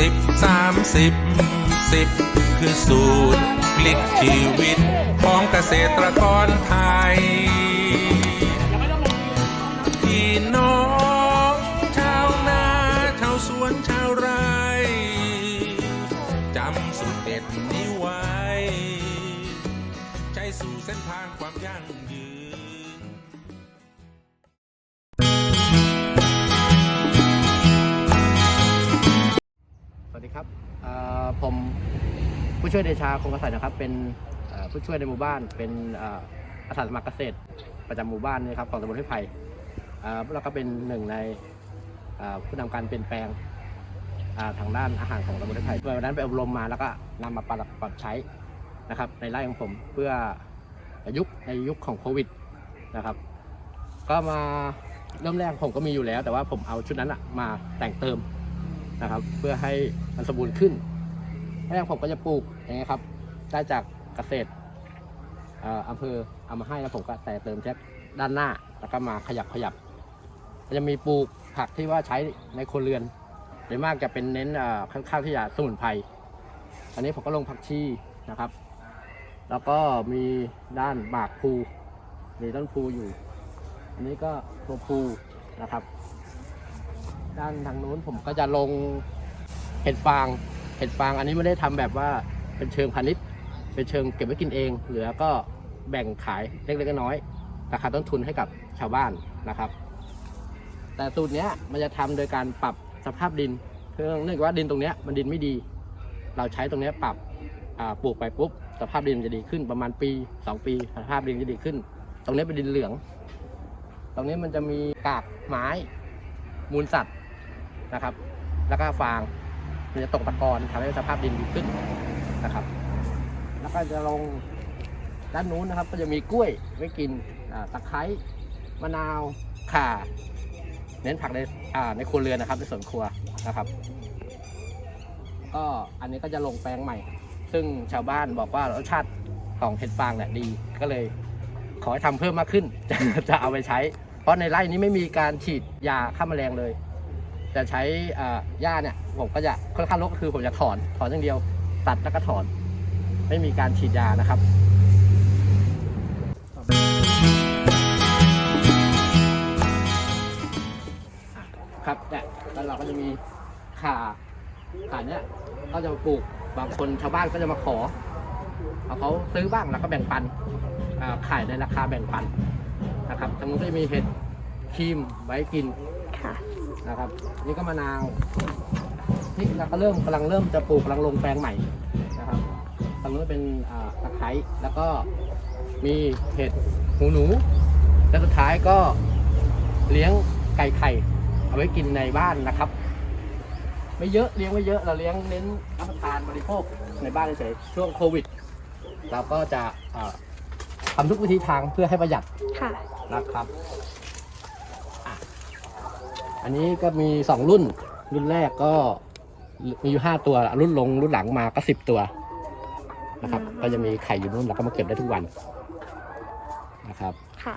สิบสามสิบสามสิบสิบคือสูตรพลิกชีวิตของเกษตรกรไทย พี่น้องชาวนาชาวสวนชาวไร่จำสูตรเด็ดนี้ไว้ ใช้สู่เส้นทางความยั่ง ผู้ช่วยเดชาคงกษัตริย์นะครับ เป็นผู้ช่วยในหมู่บ้าน เป็นอาสาสมัครเกษตรประจำหมู่บ้านนี่ครับของตำบลห้วยไผ่แล้วก็เป็นหนึ่งในผู้นำการเปลี่ยนแปลงทางด้านอาหารของตำบลห้วยไผ่วันนั้นไปอบรมมาแล้วก็นำมาปรับปรับใช้นะครับ ในไร่ของผมเพื่อยุคในยุคของโควิดนะครับ ก็มาเริ่มแรกผมก็มีอยู่แล้ว แต่ว่าผมเอาชุดนั้นอะมาแต่งเติมนะครับ เพื่อให้มันสมบูรณ์ขึ้น แรกผมก็จะปลูกอย่างเงี้ยครับได้จากเกษตรอำเภอเอามาให้แล้วผมก็แต่เติมแค่ด้านหน้าแล้วก็มาขยับขยับจะมีปลูกผักที่ว่าใช้ในครัวเรือนโดยมากจะเป็นเน้นค่อนข้างที่จะสมุนไพรอันนี้ผมก็ลงผักชีนะครับ แล้วก็มีด้านหมากพูมีต้นพูอยู่ อันนี้ก็ตัวพูนะครับ ด้านทางนู้นผมก็จะลงเห็ดฟาง เห็ดฟางอันนี้ไม่ได้ทำแบบว่าเป็นเชิงพาณิชย์เป็นเชิงเก็บไว้กินเอง เหลือก็แบ่งขายเล็กๆน้อยๆราคาต้นทุนให้กับชาวบ้านนะครับ แต่สูตรเนี้ยมันจะทำโดยการปรับสภาพดินเพื่อเนื่องจากว่าดินตรงเนี้ยมันดินไม่ดี เราใช้ตรงเนี้ยปรับปลูกไปปุ๊บสภาพดินมันจะดีขึ้นประมาณปี 2 ปี สภาพดินจะดีขึ้น ตรงนี้เป็นดินเหลือง ตรงนี้มันจะมีกากไม้มูลสัตว์นะครับ แล้วก็ฟาง มันจะตกตะกอนทำให้สภาพดินดีขึ้นนะครับ แล้วก็จะลงด้านนู้นนะครับ ก็จะมีกล้วยไว้กินตะไคร้มะนาวข่า เน้นผักในในครัวเรือนนะครับในสวนครัวนะครับ ก็อันนี้ก็จะลงแปลงใหม่ ซึ่งชาวบ้านบอกว่ารสชาติของเห็ดฟางเนี่ยดีก็เลยขอให้ทำเพิ่มมากขึ้นจะจะเอาไปใช้ เพราะในไร่นี้ไม่มีการฉีดยาฆ่าแมลงเลย จะใช้อ่าหญ้าเนี่ยผมก็จะค่อนข้างรกก็คือผมจะถอนถอนอย่างเดียว ตัดแล้วก็ถอน ไม่มีการฉีดยานะครับครับเนี่ยแล้วเราก็จะมีข่าข่าเนี่ยก็จะปลูกบางคนชาวบ้านก็จะมาขอเอาเขาซื้อบ้างแล้วก็แบ่งปันขายในราคาแบ่งปันนะครับทางนู้นก็จะมีเห็ดครีมไว้กิน ค่ะ นะครับ นี่ก็มะนาวนี่เราก็เริ่มกำลังเริ่มจะปลูกกำลังลงแปลงใหม่นะครับตรงนู้นเป็นอ่าตะไคร้แล้วก็มีเห็ดหูหนู และสุดท้ายก็เลี้ยงไก่ไข่ เอาไว้กินในบ้านนะครับ ไม่เยอะเลี้ยงไม่เยอะเราเลี้ยงเน้นรับประทานบริโภคในบ้านเฉยๆช่วงโควิด เราก็จะอ่าทำทุกวิธีทางเพื่อให้ประหยัดค่ะ นะครับอะ อันนี้ก็มีสองรุ่น รุ่นแรกก็มีอยู่ห้าตัว รุ่นลงรุ่นหลังมาก็สิบตัวนะครับอืมก็จะมีไข่อยู่นู่นแล้วก็มาเก็บได้ทุกวันนะครับ ค่ะ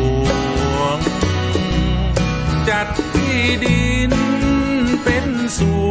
จั ดที่ดินเป็นส่วน